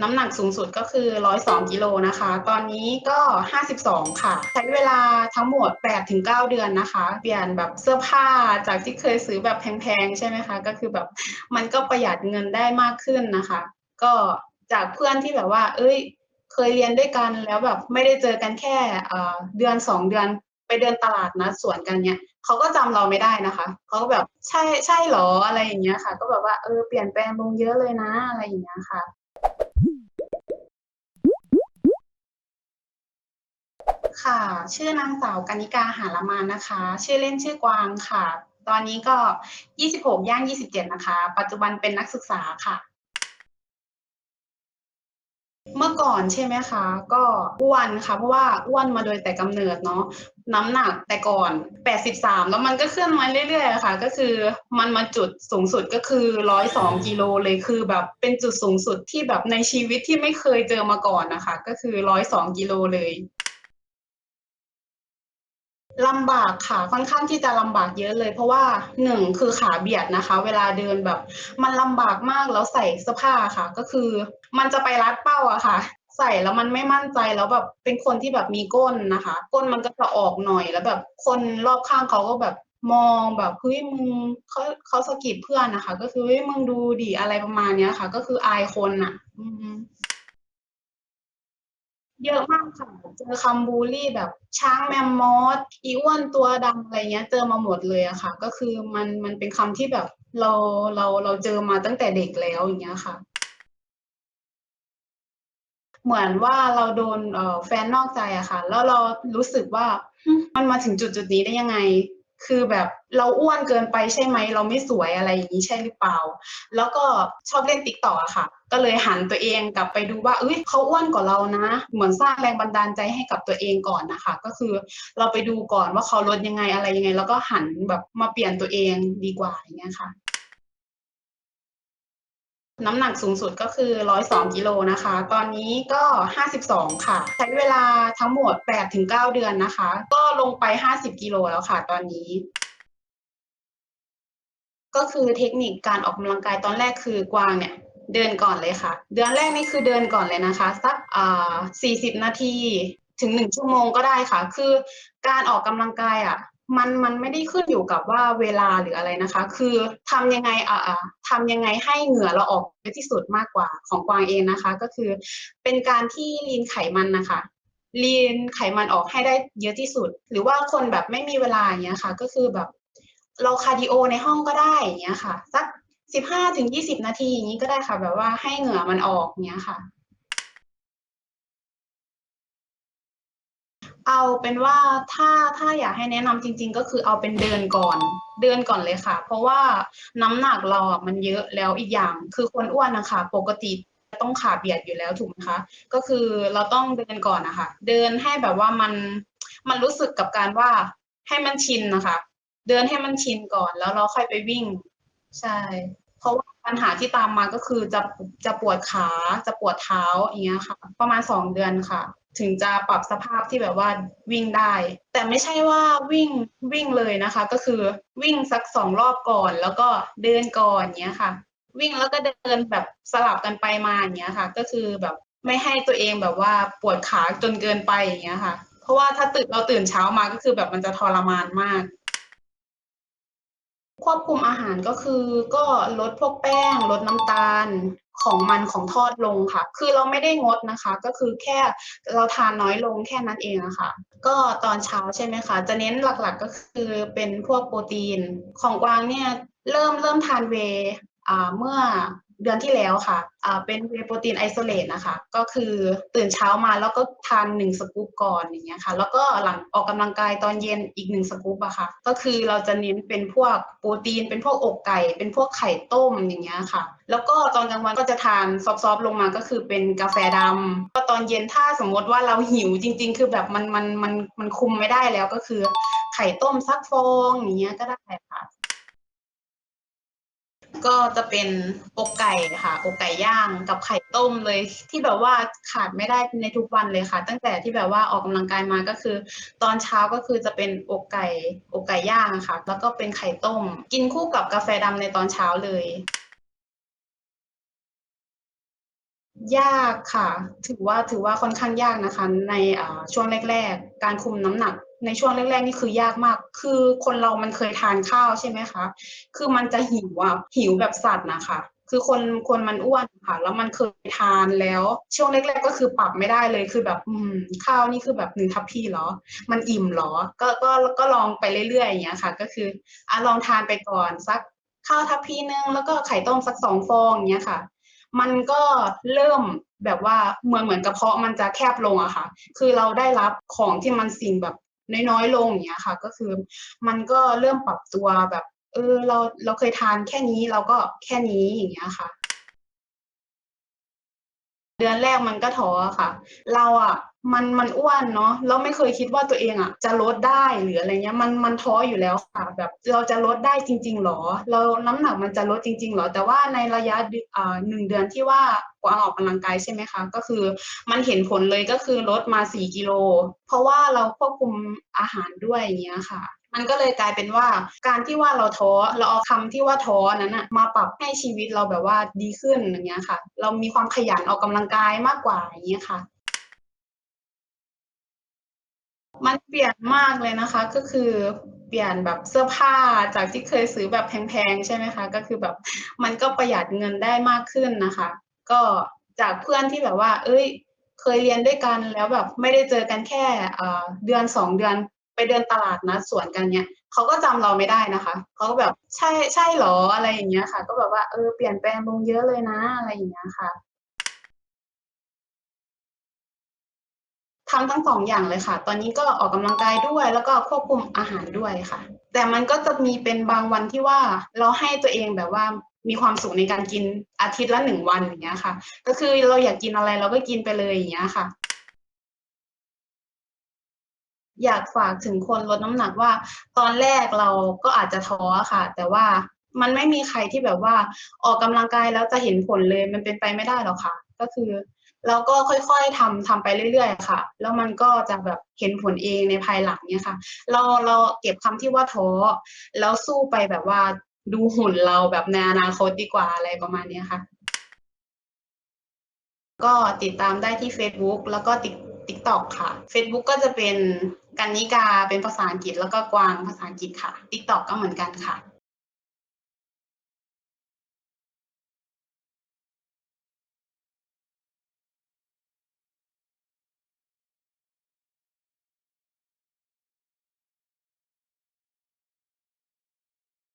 น้ำหนักสูงสุดก็คือ 102 กิโลนะคะ ตอนนี้ก็ 52 ค่ะ ใช้เวลาทั้งหมด 8-9 เดือนนะคะ เปลี่ยนแบบเสื้อผ้าจากที่เคยซื้อแบบแพงๆ ใช่ไหมคะ ก็คือแบบมันก็ประหยัดเงินได้มากขึ้นนะคะ ก็จากเพื่อนที่แบบว่า เอ้ย เคยเรียนด้วยกันแล้วแบบไม่ได้เจอกันแค่เอ่อเดือน 2 เดือนไปเดินตลาดนัดสวนกันเนี่ยเขาก็จำเราไม่ได้นะคะเขาก็แบบ"ใช่ใช่เหรอ?"อะไรอย่างเงี้ยค่ะ ก็แบบว่า"เออเปลี่ยนแปลงลงเยอะเลยนะ"อะไรอย่างเงี้ยค่ะ ค่ะ ชื่อนางสาวกานิกาหาระมานนะคะ ชื่อเล่นชื่อกวางค่ะ ตอนนี้ก็ 26 ย่าง 27 นะคะ ปัจจุบันเป็นนักศึกษาค่ะ เมื่อก่อนใช่ไหมคะ ก็อ้วนค่ะ เพราะว่าอ้วนมาโดยแต่กำเนิดเนาะ น้ำหนักแต่ก่อน 83 แล้วมันก็ขึ้นมาเรื่อยๆค่ะ ก็คือมันมาจุดสูงสุดก็คือ 102 กิโลเลยคือแบบเป็นจุดสูงสุดที่แบบในชีวิตที่ไม่เคยเจอมาก่อนนะคะ ก็คือ 102 กิโลเลย ลำบากค่ะค่อนข้างที่จะลำบากเยอะเลย เพราะว่า1คือขาเบียดนะคะ เวลาเดินแบบ มันลำบากมากแล้วใส่เสื้อผ้าค่ะ ก็คือ มันจะไปรัดเป้าอะค่ะ ใส่แล้วมันไม่มั่นใจแล้วแบบเป็นคนที่แบบมีก้นนะคะ ก้นมันก็จะออกหน่อยแล้วแบบคนรอบข้างเขาก็แบบมองแบบ"เฮ้ยมึง"เขาเขาสะกิดเพื่อนนะคะ ก็คือ"เฮ้ยมึงดูดิ"อะไรประมาณเนี้ยค่ะ ก็คืออายคนน่ะอือฮึ เยอะมากค่ะเจอคำบุลลีแบบช้างแมมมอสอีอ้วนตัวดำอะไรเงี้ย เจอมาหมดเลยอะค่ะ ก็คือมันมันเป็นคำที่แบบเราเราเราเจอมาตั้งแต่เด็กแล้วอย่างเงี้ยค่ะ เหมือนว่าเราโดนแฟนนอกใจอะค่ะ แล้วเรารู้สึกว่ามันมาถึงจุดๆนี้ได้ยังไง คือแบบเราอ้วนเกินไปใช่ไหม เราไม่สวยอะไรอย่างนี้ใช่หรือเปล่า แล้วก็ชอบเล่นติ๊กต่อะค่ะ ก็เลยหันตัวเองกลับไปดูว่าเอ้ยเขาอ้วนกว่าเรานะ เหมือนสร้างแรงบันดาลใจให้กับตัวเองก่อนนะคะ ก็คือเราไปดูก่อนว่าเขาลดยังไงอะไรยังไง แล้วก็หันแบบมาเปลี่ยนตัวเองดีกว่าอย่างเงี้ยค่ะ น้ำหนักสูงสุดก็คือ 102 กิโลนะคะ ตอนนี้ก็ 52 ค่ะ ใช้เวลาทั้งหมด 8-9 เดือนนะคะ ก็ลงไป 50 กิโลแล้วค่ะ ตอนนี้ ก็คือเทคนิคการออกกำลังกายตอนแรกคือกวางเนี่ยเดินก่อนเลยค่ะ เดือนแรกนี่คือเดินก่อนเลยนะคะ สักอ่า40 นาทีถึง 1 ชั่วโมงก็ได้ค่ะ คือการออกกำลังกายอะ มันมันไม่ได้ขึ้นอยู่กับว่าเวลาหรืออะไรนะคะ คือทำยังไงอ่าทำยังไงให้เหงื่อเราออกเยอะที่สุดมากกว่าของกวางเองนะคะ ก็คือเป็นการที่ลีนไขมันนะคะลีนไขมันออกให้ได้เยอะที่สุด หรือว่าคนแบบไม่มีเวลาอย่างเงี้ยค่ะ ก็คือแบบ เราคาร์ดีโอในห้องก็ได้อย่างเงี้ยค่ะสัก15-20นาทีอย่างงี้ก็ได้ค่ะ แบบว่าให้เหงื่อมันออกอย่างเงี้ยค่ะ เอาเป็นว่าถ้าถ้าอยากให้แนะนำจริง ๆ ก็คือเอาเป็นเดินก่อน เดินก่อนเลยค่ะ เพราะว่าน้ำหนักเราอะมันเยอะแล้วอีกอย่าง คือคนอ้วนนะคะปกติต้องขาเบียดอยู่แล้วถูกไหมคะ ก็คือเราต้องเดินก่อนนะคะเดินให้แบบว่ามันมันรู้สึกกับการว่าให้มันชินนะคะ เดินให้มันชินก่อนแล้วเราค่อยไปวิ่ง ใช่ เพราะว่าปัญหาที่ตามมาก็คือจะจะปวดขาจะปวดเท้าอย่างเงี้ยค่ะ ประมาณ2เดือนค่ะ ถึงจะปรับสภาพที่แบบว่าวิ่งได้ แต่ไม่ใช่ว่าวิ่งวิ่งเลยนะคะ ก็คือวิ่งสักสองรอบก่อน แล้วก็เดินก่อนอย่างเงี้ยค่ะ วิ่งแล้วก็เดินแบบสลับกันไปมาอย่างเงี้ยค่ะ ก็คือแบบไม่ให้ตัวเองแบบว่าปวดขาจนเกินไปอย่างเงี้ยค่ะ เพราะว่าถ้าตื่นเราตื่นเช้ามาก็คือแบบมันจะทรมานมาก ควบคุมอาหารก็คือก็ลดพวกแป้ง ลดน้ำตาลของมันของทอดลงค่ะ คือเราไม่ได้งดนะคะ ก็คือแค่เราทานน้อยลงแค่นั้นเองอะค่ะก็ตอนเช้าใช่ไหมคะจะเน้นหลักๆก็คือเป็นพวกโปรตีนของกวางเนี่ยเริ่มเริ่มทานเว เมื่อเดือนที่แล้วค่ะเป็น Whey Protein Isolate น่ะคะ ก็คือตื่นเช้ามาแล้วก็ทาน1สกูปก่อนอย่างเงี้ยค่ะ แล้วก็หลังออกกำลังกายตอนเย็นอีก1สกูปอะค่ะ ก็คือเราจะเน้นเป็นพวกโปรตีน เป็นพวกอกไก่ เป็นพวกไข่ต้มอย่างเงี้ยค่ะ แล้วก็ตอนกลางวันก็จะทานซอฟๆลงมาก็คือเป็นกาแฟดำก็ตอนเย็นถ้าสมมติว่าเราหิวจริง ๆ คือแบบมันมันมันมันคุมไม่ได้แล้วก็คือไข่ต้มสักฟองอย่างเงี้ยก็ได้ค่ะ ก็จะเป็นอกไก่ค่ะอกไก่ย่างกับไข่ต้มเลย ที่แบบว่าขาดไม่ได้ในทุกวันเลยค่ะ ตั้งแต่ที่แบบว่าออกกำลังกายมาก็คือ ตอนเช้าก็คือจะเป็นอกไก่อกไก่ย่างค่ะ แล้วก็เป็นไข่ต้ม กินคู่กับกาแฟดำในตอนเช้าเลย ยากค่ะ ถือว่าถือว่าค่อนข้างยากนะคะ ในช่วงแรก ๆ การคุมน้ำหนัก ในช่วงแรกๆนี่คือยากมาก คือคนเรามันเคยทานข้าวใช่ไหมคะ คือมันจะหิวอะหิวแบบสัตว์นะค่ะคือคนคนมันอ้วนค่ะ แล้วมันเคยทานแล้ว ช่วงแรกๆก็คือปรับไม่ได้เลยคือแบบอื้อฮือข้าวนี่คือแบบ1ทัพพีเหรอ มันอิ่มเหรอ ก็ก็ก็ลองไปเรื่อยๆอย่างเงี้ยค่ะ ก็คืออะลองทานไปก่อนสักข้าวทัพพีหนึ่งแล้วก็ไข่ต้มสัก2ฟองอย่างเงี้ยค่ะ มันก็เริ่มแบบว่าเหมือนเหมือนกระเพาะมันจะแคบลงอะค่ะ คือเราได้รับของที่มันสิ่งแบบ น้อยๆลงอย่างเงี้ยค่ะ ก็คือมันก็เริ่มปรับตัวแบบ เออเราเราเคยทานแค่นี้เราก็แค่นี้อย่างเงี้ยค่ะ เดือนแรกมันก็ท้อค่ะ เราอะมันมันอ้วนเนาะแล้วไม่เคยคิดว่าตัวเองอะ จะลดได้หรืออะไรเงี้ยมันมันท้ออยู่แล้วค่ะ แบบเราจะลดได้จริง ๆหรอ เราน้ำหนักมันจะลดจริง ๆหรอ แต่ว่าในระยะอ่า1เดือนที่ว่ากวางออกกำลังกายใช่ไหมคะ ก็คือมันเห็นผลเลยก็คือลดมา4กิโลเพราะว่าเราควบคุมอาหารด้วยอย่างเงี้ยค่ะ มันก็เลยกลายเป็นว่าการที่ว่าเราท้อเราเอาคำที่ว่าท้อนั้นน่ะมาปรับให้ชีวิตเราแบบว่าดีขึ้นอย่างเงี้ยค่ะ เรามีความขยันออกกำลังกายมากกว่าอย่างเงี้ยค่ะ มันเปลี่ยนมากเลยนะคะ ก็คือเปลี่ยนแบบเสื้อผ้าจากที่เคยซื้อแบบแพงๆใช่ไหมคะ ก็คือแบบมันก็ประหยัดเงินได้มากขึ้นนะคะ ก็จากเพื่อนที่แบบว่าเฮ้ย เคยเรียนด้วยกันแล้วแบบไม่ได้เจอกันแค่เดือน2เดือน ไปเดินตลาดนัดสวนกันเงี้ยเขาก็จำเราไม่ได้นะคะเขาก็แบบ"ใช่ใช่เหรอ?"อะไรอย่างเงี้ยค่ะ ก็แบบว่า"เออเปลี่ยนแปลงลงเยอะเลยนะ"อะไรอย่างเงี้ยค่ะทำทั้ง2องอย่างเลยค่ะ ตอนนี้ก็ออกกำลังกายด้วย แล้วก็ควบคุมอาหารด้วยค่ะ แต่มันก็จะมีเป็นบางวันที่ว่าเราให้ตัวเองแบบว่ามีความสุขในการกินอาทิตย์ละ1วันอย่างเงี้ยค่ะ ก็คือเราอยากกินอะไรเราก็กินไปเลยอย่างเงี้ยค่ะ อยากฝากถึงคนลดน้ำหนักว่า ตอนแรกเราก็อาจจะท้อค่ะ แต่ว่ามันไม่มีใครที่แบบว่าออกกำลังกายแล้วจะเห็นผลเลยมันเป็นไปไม่ได้หรอกค่ะ ก็คือ เราก็ค่อยๆทำทำไปเรื่อยๆค่ะ แล้วมันก็จะแบบเห็นผลเองในภายหลังเงี้ยค่ะ เราเราเก็บคำที่ว่าท้อแล้วสู้ไปแบบว่าดูหุ่นเราแบบในอนาคตดีกว่าอะไรประมาณเนี้ยค่ะ ก็ติดตามได้ที่เฟซบุ๊กแล้วก็ติ๊ก TikTok ค่ะเฟซบุ๊กก็จะเป็น กันนิกาเป็นภาษาอังกฤษแล้วก็กวางภาษาอังกฤษค่ะ TikTok ก็เหมือนกันค่ะ